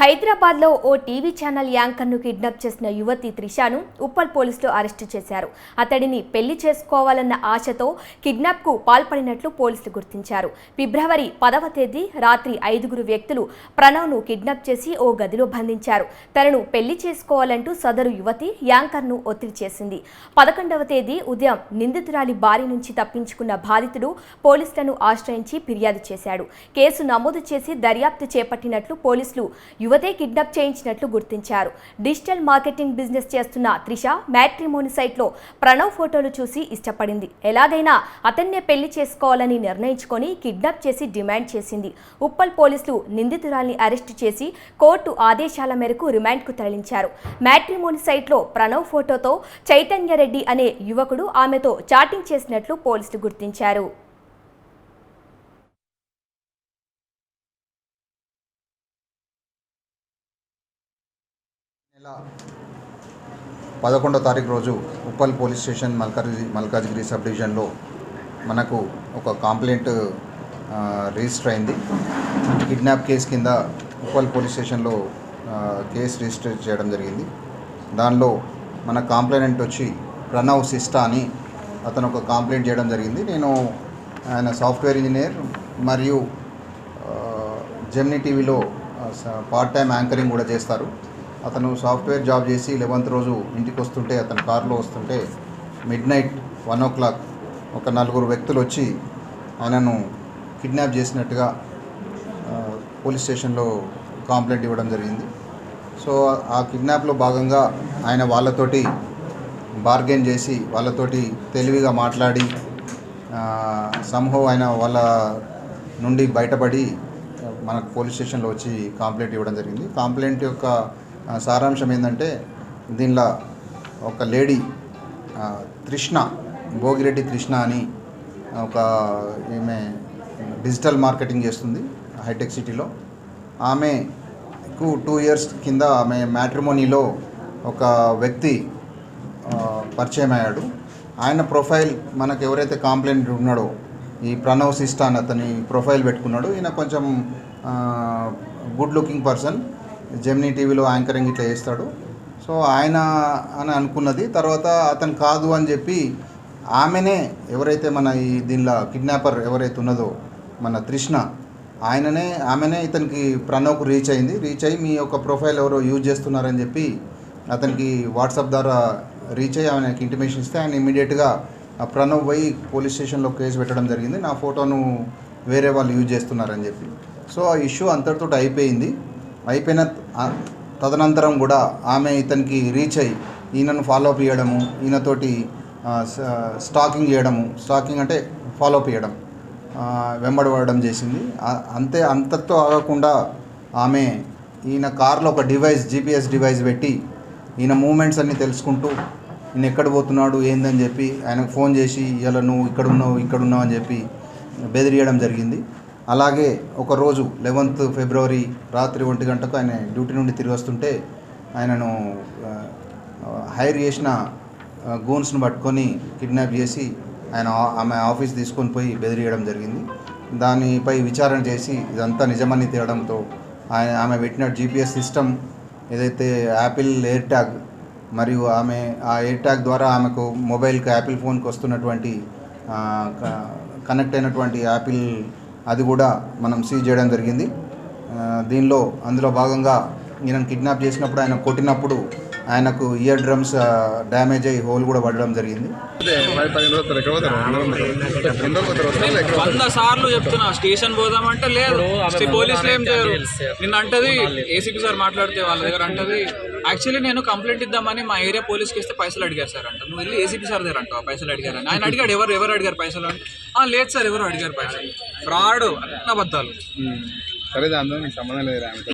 హైదరాబాద్లో ఓ TV channel యాంకర్ను కిడ్నాప్ చేసిన యువతి త్రిషాను ఉప్పల్ పోలీసులు అరెస్టు చేశారు. అతడిని పెళ్ళి చేసుకోవాలన్న ఆశతో కిడ్నాప్కు పాల్పడినట్లు పోలీసులు గుర్తించారు. ఫిబ్రవరి పదవ తేదీ రాత్రి ఐదుగురు వ్యక్తులు ప్రణవ్ను కిడ్నాప్ చేసి ఓ గదిలో బంధించారు. తనను పెళ్ళి చేసుకోవాలంటూ సదరు యువతి యాంకర్ను ఒత్తిడి చేసింది. పదకొండవ తేదీ ఉదయం నిందితురాలి బారి నుంచి తప్పించుకున్న బాధితుడు పోలీసులను ఆశ్రయించి ఫిర్యాదు చేశాడు. కేసు నమోదు చేసి దర్యాప్తు చేపట్టినట్లు పోలీసులు యువతే కిడ్నాప్ చేయించినట్లు గుర్తించారు. డిజిటల్ మార్కెటింగ్ బిజినెస్ చేస్తున్న త్రిష మ్యాట్రిమోని సైట్లో ప్రణవ్ ఫోటోలు చూసి ఇష్టపడింది. ఎలాగైనా అతన్నే పెళ్ళి చేసుకోవాలని నిర్ణయించుకొని కిడ్నాప్ చేసి డిమాండ్ చేసింది. ఉప్పల్ పోలీసులు నిందితురాల్ని అరెస్టు చేసి కోర్టు ఆదేశాల మేరకు రిమాండ్కు తరలించారు. మ్యాట్రిమోని సైట్లో ప్రణవ్ ఫోటోతో చైతన్యరెడ్డి అనే యువకుడు ఆమెతో చాటింగ్ చేసినట్లు పోలీసులు గుర్తించారు. నెల పదకొండో తారీఖు రోజు Uppal police station Malkaj Malkajgiri sub డివిజన్లో మనకు ఒక కంప్లైంట్ రిజిస్టర్ అయింది. కిడ్నాప్ కేసు కింద ఉప్పల్ పోలీస్ స్టేషన్లో కేసు రిజిస్టర్ చేయడం జరిగింది. దానిలో మన కంప్లైంట్ వచ్చి ప్రణవ్ సిస్టా అని అతను ఒక కంప్లైంట్ చేయడం జరిగింది. నేను ఆయన సాఫ్ట్వేర్ ఇంజనీర్ మరియు జెమినీ టీవీలో పార్ట్ టైం యాంకరింగ్ కూడా చేస్తారు. అతను సాఫ్ట్వేర్ జాబ్ చేసి లెవెంత్ రోజు ఇంటికి వస్తుంటే అతను కారులో వస్తుంటే midnight one o'clock ఒక నలుగురు వ్యక్తులు వచ్చి ఆయనను కిడ్నాప్ చేసినట్టుగా పోలీస్ స్టేషన్లో కంప్లైంట్ ఇవ్వడం జరిగింది. సో ఆ కిడ్నాప్లో భాగంగా ఆయన వాళ్ళతోటి బార్గెన్ చేసి వాళ్ళతోటి తెలివిగా మాట్లాడి సంహవ్ ఆయన వాళ్ళ నుండి బయటపడి మనకు పోలీస్ స్టేషన్లో వచ్చి కంప్లైంట్ ఇవ్వడం జరిగింది. కంప్లైంట్ యొక్క సారాంశం ఏంటంటే దీనిలో ఒక లేడీ కృష్ణ తృష్ణ భోగిరెడ్డి తృష్ణ అని ఒక ఈమె డిజిటల్ మార్కెటింగ్ చేస్తుంది హైటెక్ సిటీలో. ఆమెకు టూ ఇయర్స్ కింద ఆమె మ్యాట్రిమోనీలో ఒక వ్యక్తి పరిచయం అయ్యాడు. ఆయన ప్రొఫైల్ మనకు ఎవరైతే కాంప్లైంట్ ఉన్నాడో ఈ ప్రణవ్ సిస్టాన్ అతని ప్రొఫైల్ పెట్టుకున్నాడు. ఈయన కొంచెం గుడ్ లుకింగ్ పర్సన్. జెమినీ టీవీలో యాంకరింగ్ ఇట్లా చేస్తాడు. సో ఆయన అని అనుకున్నది. తర్వాత అతను కాదు అని చెప్పి ఆమెనే ఎవరైతే మన ఈ దీనిలో కిడ్నాపర్ ఎవరైతే ఉన్నదో మన తృష్ణ ఆయననే ఆమెనే ఇతనికి ప్రణవ్కు రీచ్ అయింది. రీచ్ అయ్యి మీ యొక్క ప్రొఫైల్ ఎవరో యూజ్ చేస్తున్నారని చెప్పి అతనికి వాట్సాప్ ద్వారా రీచ్ అయ్యి ఆయనకి ఇంటిమేషన్ ఇస్తే ఆయన ఇమీడియట్గా ఆ ప్రణవ్ పోయి పోలీస్ స్టేషన్లో కేసు పెట్టడం జరిగింది. నా ఫోటోను వేరే వాళ్ళు యూజ్ చేస్తున్నారని చెప్పి. సో ఆ ఇష్యూ అంతటితో అయిపోయింది. అయిపోయిన తదనంతరం కూడా ఆమె ఇతనికి రీచ్ అయ్యి ఈయనను ఫాలోఅప్ చేయడము ఈయనతోటి స్టాకింగ్ చేయడము స్టాకింగ్ అంటే ఫాలోఅప్ చేయడం వెంబడబడడం చేసింది. అంతే అంతతో ఆగకుండా ఆమె ఈయన కార్లో ఒక డివైస్ జీపీఎస్ డివైస్ పెట్టి ఈయన మూమెంట్స్ అన్నీ తెలుసుకుంటూ ఈయన ఎక్కడ పోతున్నాడు ఏందని చెప్పి ఆయనకు ఫోన్ చేసి ఇలా నువ్వు ఇక్కడ ఉన్నావు ఇక్కడ ఉన్నావు అని చెప్పి బెదిరియడం జరిగింది. అలాగే ఒకరోజు లెవెంత్ ఫిబ్రవరి రాత్రి ఒంటి గంటకు ఆయన డ్యూటీ నుండి తిరిగి వస్తుంటే ఆయనను హైర్ చేసిన గూన్స్ను పట్టుకొని కిడ్నాప్ చేసి ఆయన ఆమె ఆఫీస్ తీసుకొని పోయి బెదిరియడం జరిగింది. దానిపై విచారణ చేసి ఇదంతా నిజమని తేవడంతో ఆయన ఆమె పెట్టిన జీపీఎస్ సిస్టమ్ ఏదైతే యాపిల్ ఎయిర్ ట్యాగ్ మరియు ఆమె ఆ ఎయిర్ ట్యాగ్ ద్వారా ఆమెకు మొబైల్కి యాపిల్ ఫోన్కి వస్తున్నటువంటి కనెక్ట్ అయినటువంటి యాపిల్ అది కూడా మనం సీజ్ చేయడం జరిగింది. దీనిలో అందులో భాగంగా ఈయనను కిడ్నాప్ చేసినప్పుడు ఆయన కొట్టినప్పుడు ఆయనకు ఇయర్ డ్రమ్స్ డ్యామేజ్ అయ్యి హోల్ కూడా పడడం జరిగింది. వంద సార్లు చెప్తున్నా స్టేషన్ పోదామంటే లేదు. పోలీసులు ఏం చేయరు. నిన్న అంటది ఏసీపీ సార్ మాట్లాడితే వాళ్ళ దగ్గర అంటది యాక్చువల్లీ నేను కంప్లైంట్ ఇద్దామని మా ఏరియా పోలీస్కి ఇస్తే పైసలు అడిగారు సార్ అంట. నువ్వు వెళ్ళి ఏసీపీ సార్ దగ్గర అంటావు? పైసలు అడిగారని ఆయన అడిగాడు ఎవరు ఎవరు అడిగారు పైసలు? అంటే "ఆ, లేదు సార్ ఎవరు అడిగారు పైసలు? ఫ్రాడ్ అన్న అబద్ధాలు సరే దాంతో నీకు సంబంధం లేదు